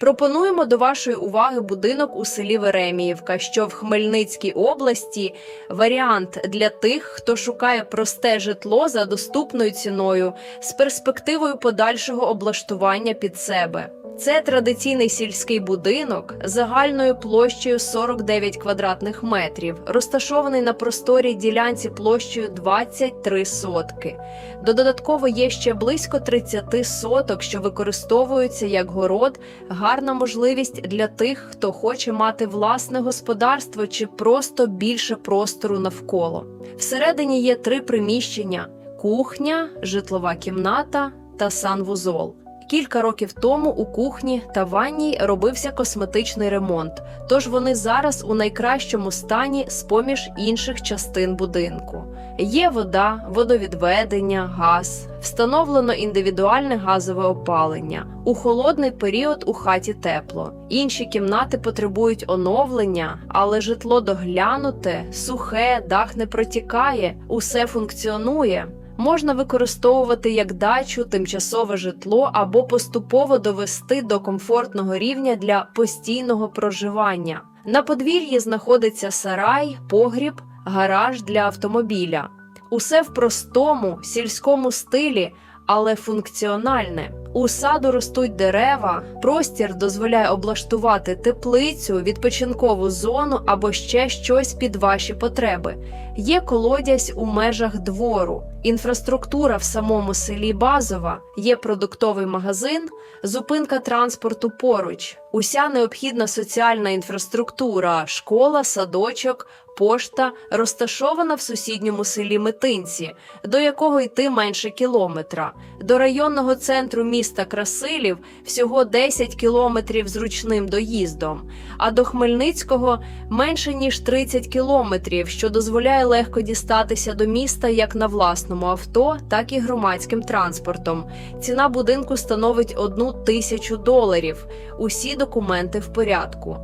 Пропонуємо до вашої уваги будинок у селі Вереміївка, що в Хмельницькій області. Варіант для тих, хто шукає просте житло за доступною ціною з перспективою подальшого облаштування під себе. Це традиційний сільський будинок загальною площею 49 квадратних метрів, розташований на просторій ділянці площею 23 сотки. Додатково є ще близько 30 соток, що використовуються як город, гарна можливість для тих, хто хоче мати власне господарство чи просто більше простору навколо. Всередині є три приміщення: кухня, житлова кімната та санвузол. Кілька років тому у кухні та ванній робився косметичний ремонт, тож вони зараз у найкращому стані з поміж інших частин будинку. Є вода, водовідведення, газ, встановлено індивідуальне газове опалення. У холодний період у хаті тепло. Інші кімнати потребують оновлення, але житло доглянуте, сухе, дах не протікає, усе функціонує. Можна використовувати як дачу, тимчасове житло або поступово довести до комфортного рівня для постійного проживання. На подвір'ї знаходиться сарай, погріб, гараж для автомобіля. Усе в простому сільському стилі, але функціональне. У саду ростуть дерева, простір дозволяє облаштувати теплицю, відпочинкову зону або ще щось під ваші потреби. Є колодязь у межах двору, інфраструктура в самому селі базова, є продуктовий магазин, зупинка транспорту поруч, уся необхідна соціальна інфраструктура, школа, садочок, пошта розташована в сусідньому селі Митинці, до якого йти менше кілометра. До районного центру міста Красилів всього 10 кілометрів зручним доїздом, а до Хмельницького менше ніж 30 кілометрів, що дозволяє легко дістатися до міста як на власному авто, так і громадським транспортом. Ціна будинку становить одну тисячу доларів. Усі документи в порядку.